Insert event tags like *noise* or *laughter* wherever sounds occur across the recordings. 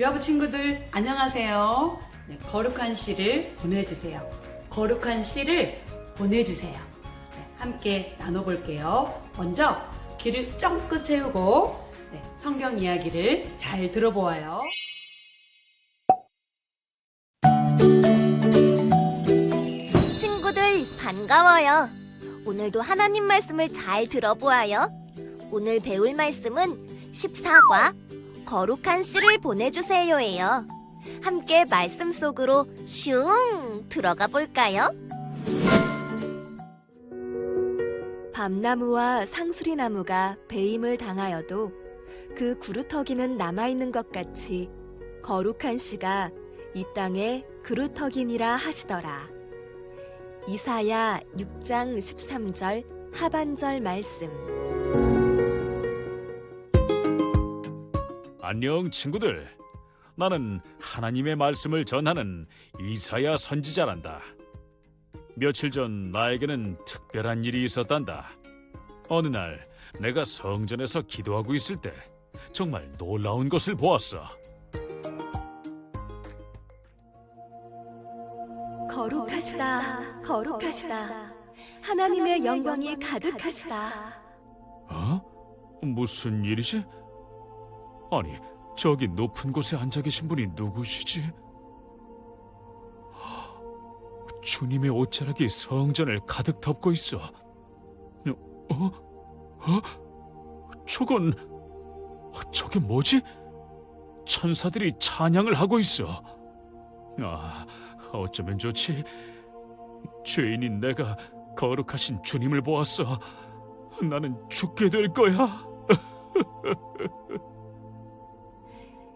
유아부 친구들 안녕하세요. 네, 거룩한 시를 보내주세요. 거룩한 시를 보내주세요. 네, 함께 나눠볼게요. 먼저 귀를 쫑긋 세우고 네, 성경 이야기를 잘 들어보아요. 친구들 반가워요. 오늘도 하나님 말씀을 잘 들어보아요. 오늘 배울 말씀은 14과 거룩한 씨를 보내주세요예요. 함께 말씀 속으로 슝 들어가 볼까요? 밤나무와 상수리나무가 배임을 당하여도 그 구루터기는 남아있는 것 같이 거룩한 씨가 이 땅에 그루터기니라 하시더라. 이사야 6장 13절 하반절 말씀. 안녕 친구들. 나는 하나님의 말씀을 전하는 이사야 선지자란다. 며칠 전 나에게는 특별한 일이 있었단다. 어느 날 내가 성전에서 기도하고 있을 때 정말 놀라운 것을 보았어. 거룩하시다. 거룩하시다. 하나님의 영광이 가득하시다. 어? 무슨 일이지? 아니, 저기 높은 곳에 앉아 계신 분이 누구시지? 주님의 옷자락이 성전을 가득 덮고 있어. 어? 어? 저건 저게 뭐지? 천사들이 찬양을 하고 있어. 아, 어쩌면 좋지. 죄인인 내가 거룩하신 주님을 보았어. 나는 죽게 될 거야. *laughs*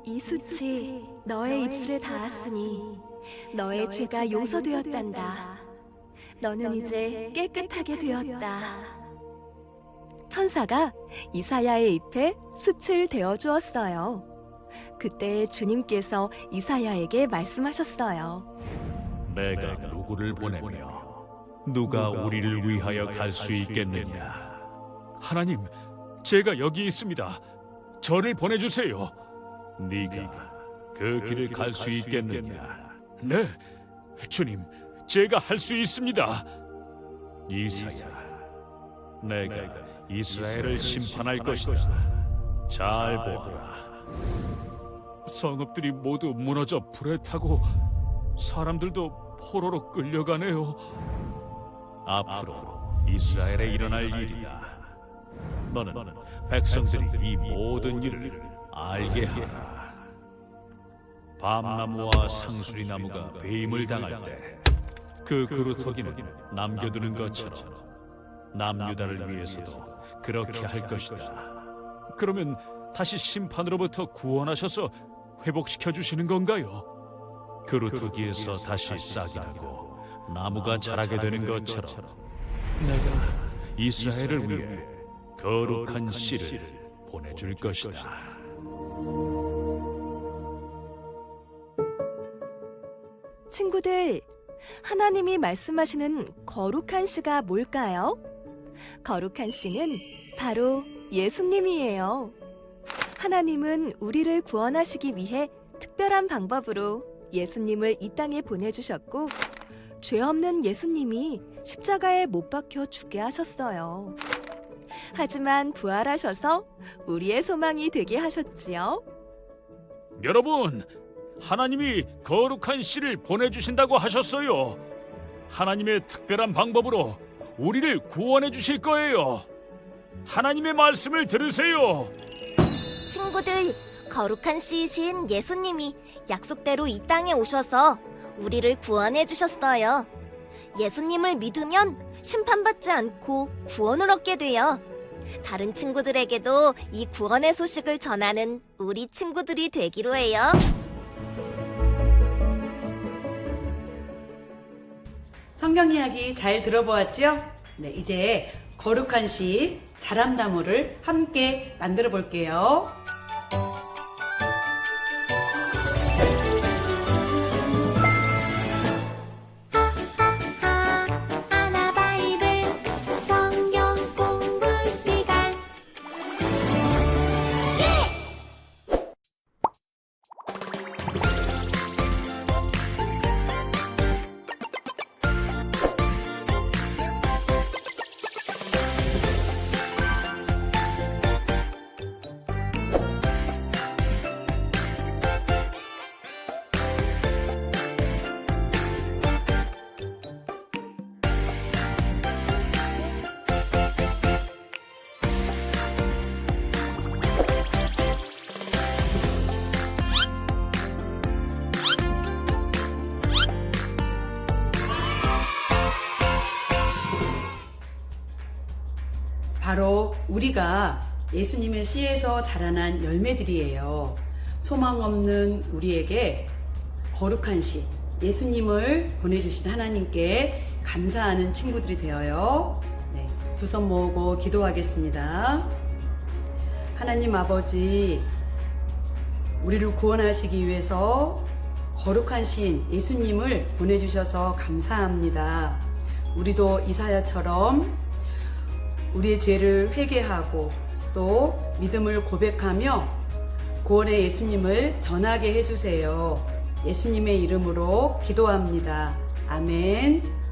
이 수치 너의 입술에 닿았으니 너의 죄가 용서되었단다. 너는 이제 깨끗하게 되었다. 천사가 이사야의 잎에 숯을 대어 주었어요. 그때 주님께서 이사야에게 말씀하셨어요. 내가 누구를 보내며 누가 우리를 위하여 갈 수 있겠느냐? 하나님, 제가 여기 있습니다. 저를 보내주세요. 네가 그 길을 갈 수 있겠느냐? 네, 주님, 제가 할 수 있습니다. 이사야, 내가 이스라엘을 심판할 것이다. 잘 보아라. 성읍들이 모두 무너져 불에 타고 사람들도 포로로 끌려가네요. 앞으로 이스라엘에 일어날 일이다. 너는 백성들이 이 모든 일을 알게 하라. 밤나무와 상수리나무가 배임을 당할 때 그 그루터기는 남겨두는 것처럼 남유다를 위해서도 그렇게 할 것이다. 그러면 다시 심판으로부터 구원하셔서 회복시켜 주시는 건가요? 그루터기에서 다시 싹이 나고 나무가 자라게 되는 것처럼 내가 이스라엘을 위해 거룩한 씨를 보내줄 것이다. 친구들, 하나님이 말씀하시는 거룩한 씨가 뭘까요? 거룩한 씨는 바로 예수님이에요. 하나님은 우리를 구원하시기 위해 특별한 방법으로 예수님을 이 땅에 보내주셨고, 죄 없는 예수님이 십자가에 못 박혀 죽게 하셨어요. 하지만 부활하셔서 우리의 소망이 되게 하셨지요. 여러분, 하나님이 거룩한 씨를 보내주신다고 하셨어요. 하나님의 특별한 방법으로 우리를 구원해 주실 거예요. 하나님의 말씀을 들으세요. 친구들, 거룩한 씨이신 예수님이 약속대로 이 땅에 오셔서 우리를 구원해 주셨어요. 예수님을 믿으면 심판받지 않고 구원을 얻게 돼요. 다른 친구들에게도 이 구원의 소식을 전하는 우리 친구들이 되기로 해요. 성경 이야기 잘 들어보았죠? 네, 이제 거룩한 시 자람나무를 함께 만들어 볼게요. 우리가 예수님의 씨에서 자라난 열매들이에요. 소망 없는 우리에게 거룩한 씨, 예수님을 보내주신 하나님께 감사하는 친구들이 되어요. 네, 두 손 모으고 기도하겠습니다. 하나님 아버지, 우리를 구원하시기 위해서 거룩한 신 예수님을 보내주셔서 감사합니다. 우리도 이사야처럼 우리의 죄를 회개하고 또 믿음을 고백하며 구원의 예수님을 전하게 해주세요. 예수님의 이름으로 기도합니다. 아멘.